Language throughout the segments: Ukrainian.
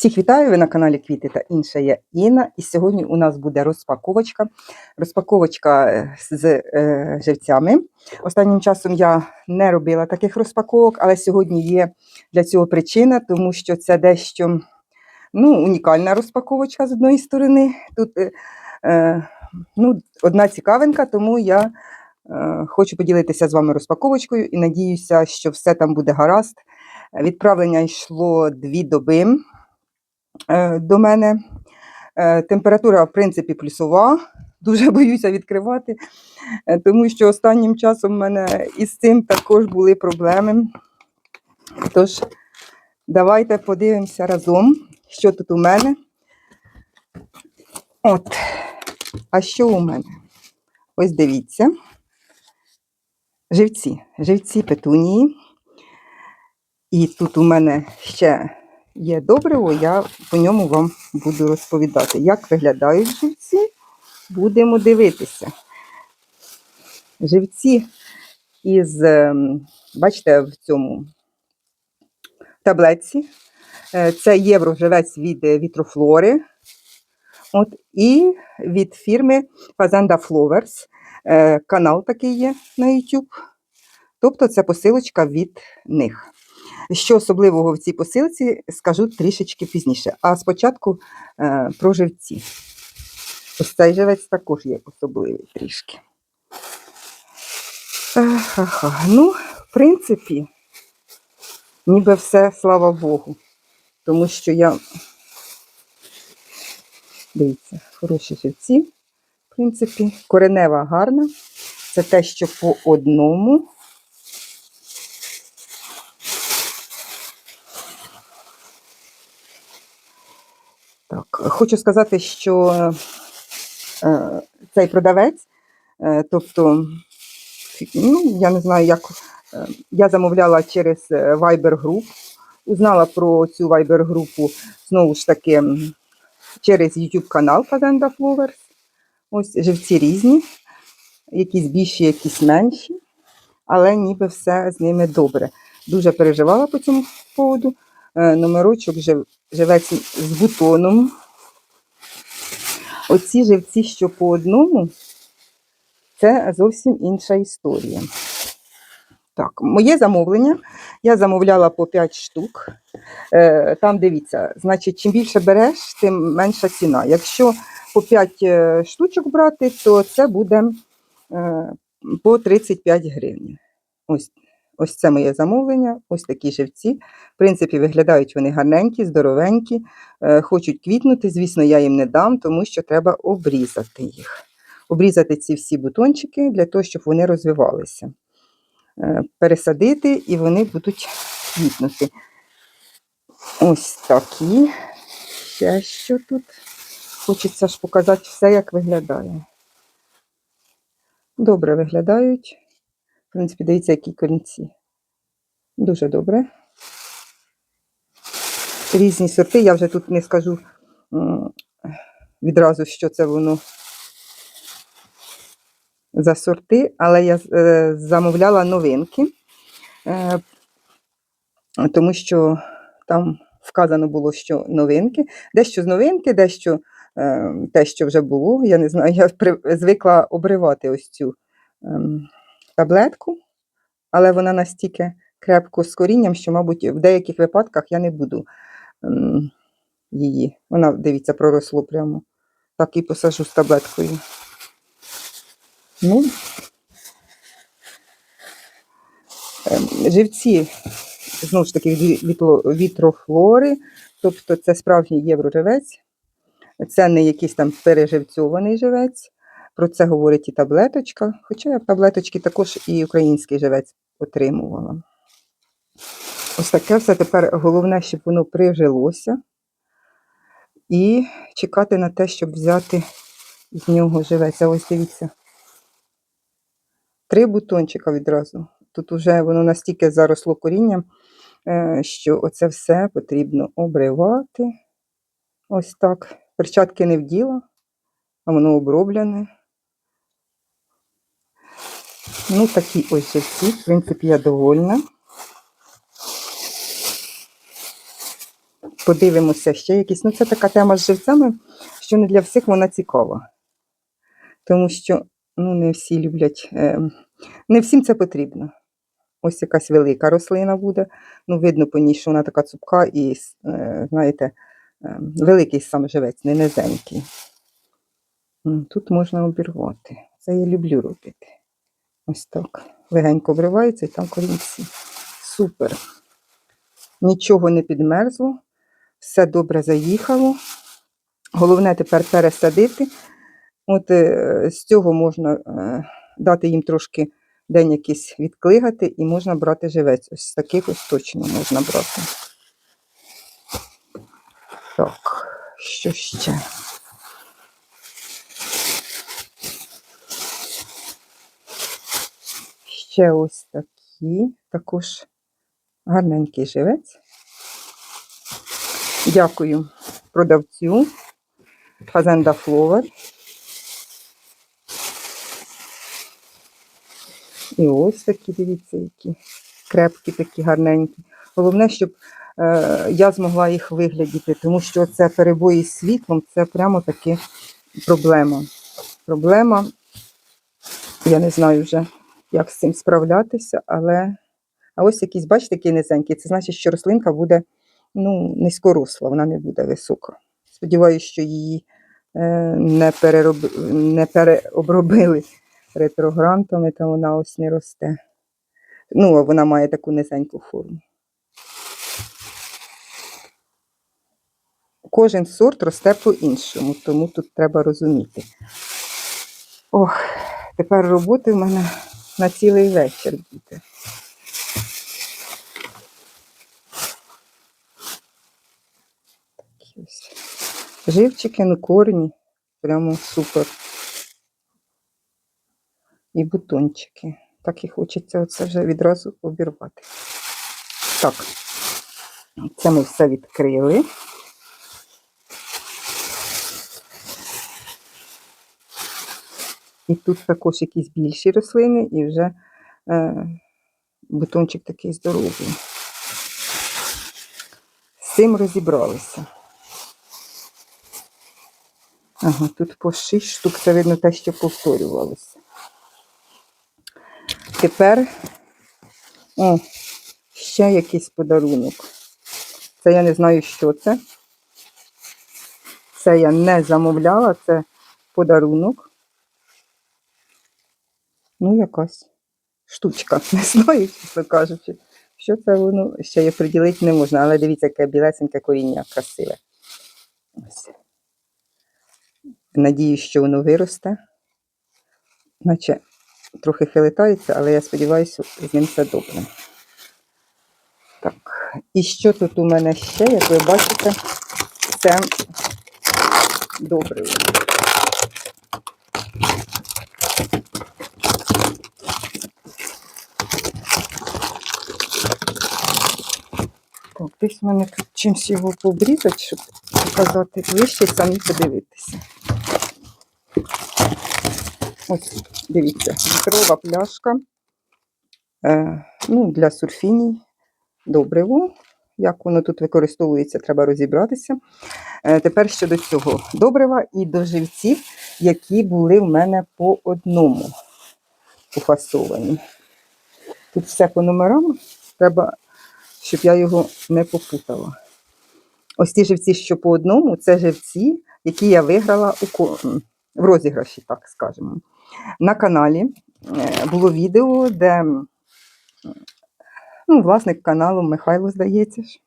Всіх вітаю! Ви на каналі Квіти та інше я Інна. І сьогодні у нас буде розпаковочка. Розпаковочка е, з е, живцями. Останнім часом я не робила таких розпаковок, але сьогодні є для цього причина, тому що це дещо ну, унікальна розпаковочка з одної сторони. Тут е, е, ну, одна цікавинка, тому я е, хочу поділитися з вами розпаковочкою і надіюся, що все там буде гаразд. Відправлення йшло дві доби до мене. Е, Температура, в принципі, плюсова. Дуже боюся відкривати, е, тому що останнім часом в мене із цим також були проблеми. Тож, давайте подивимося разом, що тут у мене. От. А що у мене? Ось дивіться. Живці, живці петунії. І тут у мене ще є добриво, я по ньому вам буду розповідати. Як виглядають живці, будемо дивитися. Живці із, ем, бачите, в цьому таблетці. Е, Це євроживець від е, вітрофлори. От, і від фірми Fazenda Flowers. Е, Канал такий є на YouTube. Тобто це посилочка від них. Що особливого в цій посилці, скажу трішечки пізніше. А спочатку е, про живці. Ось цей живець також є особливий трішки. Ага. Ну, в принципі, ніби все, слава Богу. Тому що я, дивіться, хороші живці, в принципі, коренева гарна. Це те, що по одному. Хочу сказати, що е, цей продавець, е, тобто, ну, я не знаю, як е, я замовляла через Viber груп, узнала про цю Viber групу знову ж таки через YouTube канал Fazenda Flowers. Ось живці різні, якісь більші, якісь менші, але ніби все з ними добре. Дуже переживала по цьому поводу. Номерочок живець з бутоном. Оці живці, що по одному, це зовсім інша історія. Так, моє замовлення. Я замовляла по 5 штук. Е, Там дивіться, значить, чим більше береш, тим менша ціна. Якщо по 5 е, штучок брати, то це буде е, по 35 гривень. Ось, ось це моє замовлення, ось такі живці. В принципі, виглядають вони гарненькі, здоровенькі, е, хочуть квітнути. Звісно, я їм не дам, тому що треба обрізати їх. Обрізати ці всі бутончики для того, щоб вони розвивалися. Е, Пересадити і вони будуть квітнути. Ось такі. Ще що тут. Хочеться ж показати все, як виглядає. Добре виглядають. В принципі, дивіться, які корінці. Дуже добре. Різні сорти. Я вже тут не скажу відразу, що це воно за сорти, але я е, замовляла новинки, е, тому що там вказано було, що новинки. Дещо з новинки, дещо е, те, що вже було. Я не знаю, я звикла обривати ось цю ем, таблетку, але вона настільки крепко з корінням, що, мабуть, в деяких випадках я не буду ем, її. Вона, дивіться, проросло прямо. Так і посажу з таблеткою. Ну, ем, живці, знову ж таки, вітрофлори, тобто це справжній євроживець, це не якийсь там переживцьований живець. Про це говорить і таблеточка. Хоча я в таблеточці також і український живець отримувала. Ось таке все тепер головне, щоб воно прижилося. І чекати на те, щоб взяти з нього живець. А ось дивіться. Три бутончика відразу. Тут вже воно настільки заросло корінням, е, що оце все потрібно обривати. Ось так. Перчатки не вділа, а воно оброблене. Ну, такі ось живці. В принципі, я довольна. подивимося ще якісь. Ну, це така тема з живцями, що не для всіх вона цікава. Тому що ну, не всі люблять, е, не всім це потрібно. Ось якась велика рослина буде. Ну, видно по ній, що вона така цупка і, е, знаєте, е, великий сам живець, не низенький. Тут можна обірвати. Це я люблю робити. Ось так. Легенько обривається і там корінці. Супер. Нічого не підмерзло, все добре заїхало. Головне тепер пересадити. От е, з цього можна е, дати їм трошки день якийсь відклигати, і можна брати живець. Ось з таких ось точно можна брати. Так, що ще? Ще ось такі, також гарненький живець. Дякую продавцю Фазенда Фловер. І ось такі, дивіться, які крепкі, такі гарненькі. Головне, щоб е, я змогла їх виглядіти, тому що це перебої з світлом, це прямо таки проблема. Проблема, я не знаю вже, як з цим справлятися, але а ось якісь, бачите, такі низенькі. Це значить, що рослинка буде ну, низькоросла, вона не буде висока. Сподіваюся, що її е, не, перероб... не переобробили ретрогрантами, то вона ось не росте. Ну, а вона має таку низеньку форму. Кожен сорт росте по-іншому, тому тут треба розуміти. Ох, тепер роботи в мене на цілий вечір буде. Такі ось. Живчики, ну корні, прямо супер. І бутончики. Так і хочеться оце вже відразу обірвати. Так, це ми все відкрили. І тут також якісь більші рослини, і вже е, бутончик такий здоровий. З цим розібралися. Ага, тут по 6 штук, це видно те, що повторювалося. Тепер о, ще якийсь подарунок. Це я не знаю, що це. Це я не замовляла, це подарунок. Ну, якась штучка. Не знаю, чесно кажучи. Що це воно ще я приділити не можна, але дивіться, яке білесеньке коріння красиве. Надіюсь, що воно виросте. Наче трохи хилитається, але я сподіваюся, з ним все добре. Так, і що тут у мене ще, як ви бачите, це добриво. Десь в мене тут чимось його побрізати, щоб показати ближче, самі подивитися. Ось, дивіться, літрова пляшка. Е, ну, для сурфіній добриво. Як воно тут використовується, треба розібратися. Е, тепер щодо цього добрива і до живців, які були в мене по одному пофасовані. Тут все по номерам, треба, щоб я його не попутала. Ось ті живці, що по одному, це живці, які я виграла у в розіграші, так скажемо. На каналі е, було відео, де ну, власник каналу Михайло, здається ж,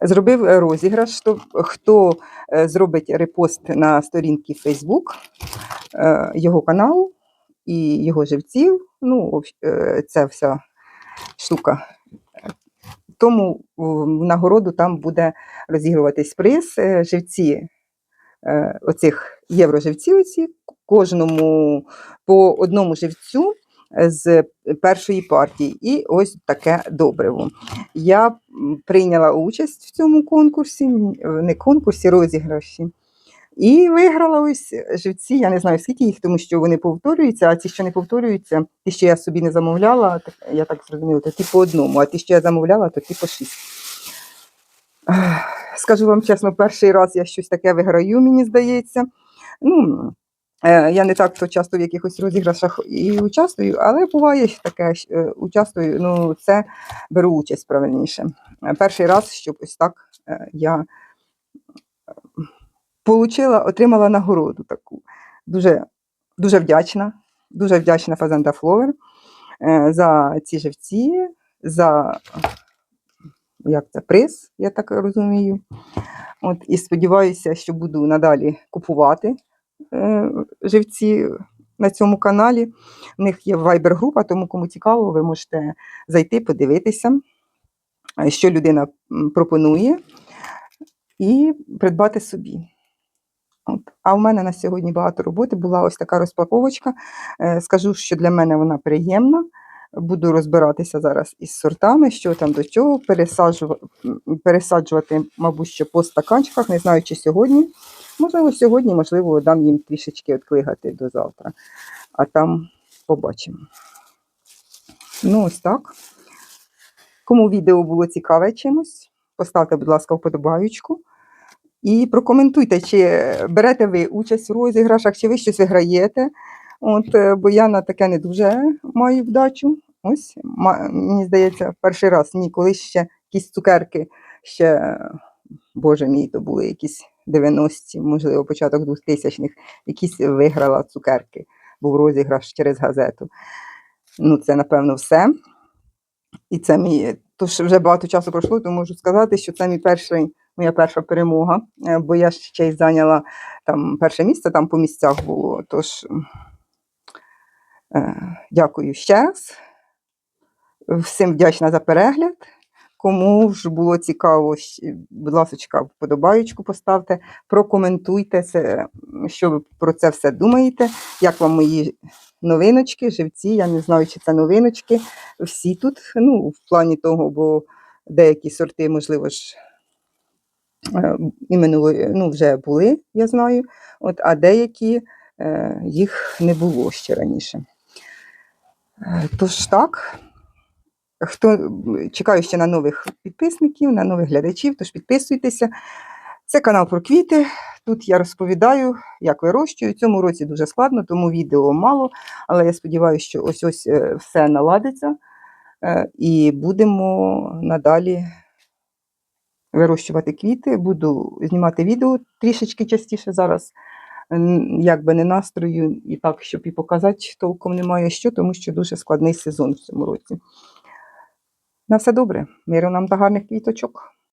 зробив розіграш. То, хто е, зробить репост на сторінки Facebook е, його каналу і його живців, ну, ця вся штука. Тому в нагороду там буде розігруватись приз. Е, Живці е, оцих євроживців. оці, кожному по одному живцю з першої партії. І ось таке добриво. Я прийняла участь в цьому конкурсі, не конкурсі, розіграші. І виграла ось живці. Я не знаю, скільки їх, тому що вони повторюються, а ті, що не повторюються, ті, що я собі не замовляла, я так зрозуміла, то ті по одному, а ті, що я замовляла, то ті по шість. Скажу вам чесно, перший раз я щось таке виграю, мені здається. Ну, е, я не так то часто в якихось розіграшах і участвую, але буває таке, е, участвую, ну, це беру участь правильніше. Е, Перший раз, щоб ось так е, я получила, отримала нагороду таку. Дуже, дуже вдячна, дуже вдячна Фазенда Фловер за ці живці, за як це, приз, я так розумію. От, і сподіваюся, що буду надалі купувати е, живці на цьому каналі. У них є вайбер-група, тому кому цікаво, ви можете зайти, подивитися, е, що людина пропонує, і придбати собі. От. А в мене на сьогодні багато роботи. Була ось така розпаковочка. Е, Скажу, що для мене вона приємна. Буду розбиратися зараз із сортами, що там до чого, пересаджувати, пересаджувати, мабуть, що по стаканчиках. Не знаю, чи сьогодні. Можливо, сьогодні, можливо, дам їм трішечки відклигати до завтра. А там побачимо. Ну, ось так. Кому відео було цікаве чимось, поставте, будь ласка, вподобаючку. І прокоментуйте, чи берете ви участь у розіграшах, чи ви щось виграєте. От, е, бо я на таке не дуже маю вдачу. Ось, мені здається, перший раз ніколи ще якісь цукерки, ще, боже мій, то були якісь 90-ті, можливо, початок 2000-х, якісь виграла цукерки, був розіграш через газету. Ну, це, напевно, все. І це мій, тож вже багато часу пройшло, то можу сказати, що це мій перший, моя перша перемога, е, бо я ще й зайняла там перше місце, там по місцях було. Тож е, дякую ще раз. Всім вдячна за перегляд. Кому ж було цікаво, будь ласка, вподобаючку поставте, прокоментуйте, це, що ви про це все думаєте, як вам мої новиночки, живці, я не знаю, чи це новиночки. Всі тут, ну, в плані того, бо деякі сорти, можливо ж, е, іменно ну, вже були, я знаю, от, а деякі е, їх не було ще раніше. Е, Тож так. Хто чекаю ще на нових підписників, на нових глядачів, тож підписуйтеся. Це канал про квіти. Тут я розповідаю, як вирощую. Цьому році дуже складно, тому відео мало. Але я сподіваюся, що ось ось все наладиться і будемо надалі вирощувати квіти. Буду знімати відео трішечки частіше зараз. як Якби не настрою, і так, щоб і показати толком немає що, тому що дуже складний сезон в цьому році. На все добре. Миру нам та гарних квіточок.